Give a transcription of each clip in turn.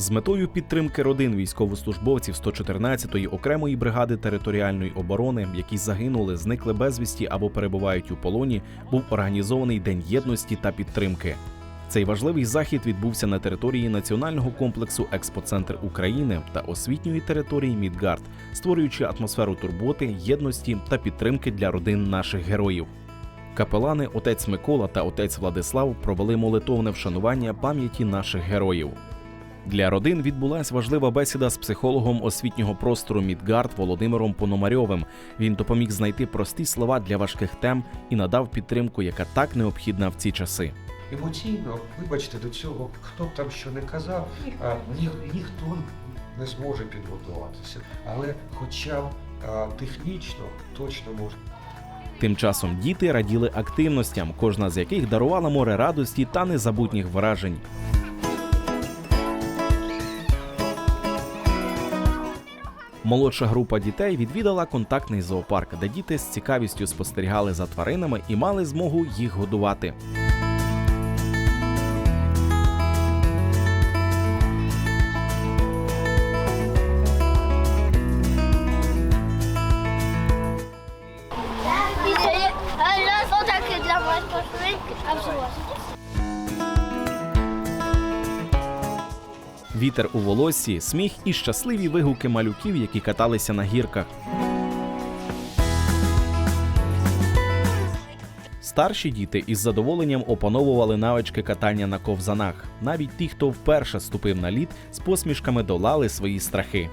З метою підтримки родин військовослужбовців 114-ї окремої бригади територіальної оборони, які загинули, зникли безвісті або перебувають у полоні, був організований День єдності та підтримки. Цей важливий захід відбувся на території національного комплексу Експоцентр України та освітньої території Мідгард, створюючи атмосферу турботи, єдності та підтримки для родин наших героїв. Капелани отець Микола та отець Владислав провели молитовне вшанування пам'яті наших героїв. Для родин відбулася важлива бесіда з психологом освітнього простору Мідгард Володимиром Пономарьовим. Він допоміг знайти прості слова для важких тем і надав підтримку, яка так необхідна в ці часи. Емоційно, вибачте, до цього, хто б там що не казав, а, ні, ніхто не зможе підготуватися. Але хоча б а, технічно точно можна. Тим часом діти раділи активностям, кожна з яких дарувала море радості та незабутніх вражень. Молодша група дітей відвідала контактний зоопарк, де діти з цікавістю спостерігали за тваринами і мали змогу їх годувати. Вітер у волосі, сміх і щасливі вигуки малюків, які каталися на гірках. Старші діти із задоволенням опановували навички катання на ковзанах. Навіть ті, хто вперше ступив на лід, з посмішками долали свої страхи.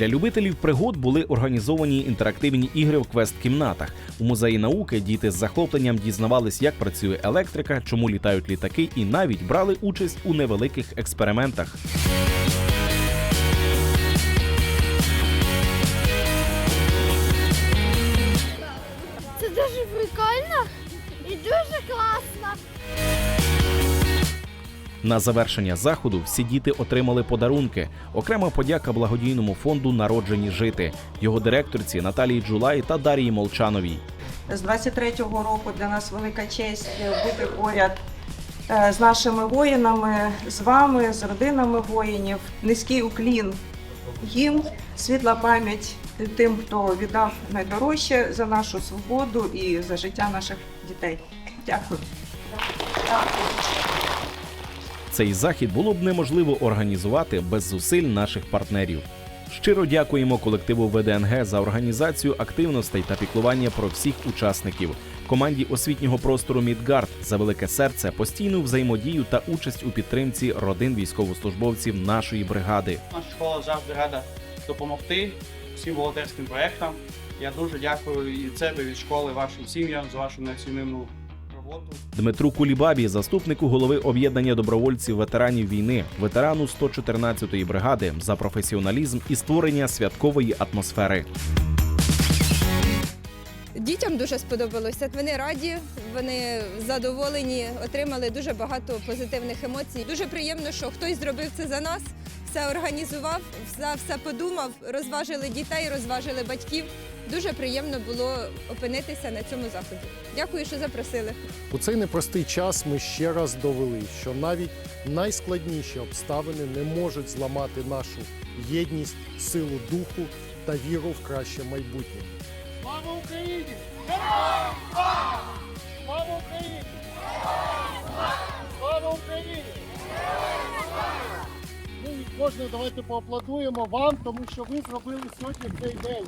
Для любителів пригод були організовані інтерактивні ігри в квест-кімнатах. У музеї науки діти з захопленням дізнавались, як працює електрика, чому літають літаки, і навіть брали участь у невеликих експериментах. На завершення заходу всі діти отримали подарунки. Окрема подяка благодійному фонду Народжені жити, його директорці Наталії Джулай та Дарії Молчановій. З 23-го року для нас велика честь бути поряд е, з нашими воїнами, з вами, з родинами воїнів. Низький уклін їм, світла пам'ять тим, хто віддав найдорожче за нашу свободу і за життя наших дітей. Дякую. Цей захід було б неможливо організувати без зусиль наших партнерів. Щиро дякуємо колективу ВДНГ за організацію активностей та піклування про всіх учасників, команді освітнього простору Мідгард за велике серце, постійну взаємодію та участь у підтримці родин військовослужбовців нашої бригади. Наша школа завжди рада допомогти всім волонтерським проектам. Я дуже дякую і себе, від школи, вашим сім'ям за вашу роботу. Дмитру Кулібабі, заступнику голови об'єднання добровольців ветеранів війни, ветерану 114-ї бригади, за професіоналізм і створення святкової атмосфери. Дітям дуже сподобалося. Вони раді, вони задоволені, отримали дуже багато позитивних емоцій. Дуже приємно, що хтось зробив це за нас, все організував, все, все подумав, розважили дітей, розважили батьків. Дуже приємно було опинитися на цьому заході. Дякую, що запросили. У цей непростий час ми ще раз довели, що навіть найскладніші обставини не можуть зламати нашу єдність, силу духу та віру в краще майбутнє. Слава Україні! Героям слава! Слава Україні! Слава Україні! Ну і кожне давайте поаплодуємо вам, тому що ви зробили сьогодні цей день.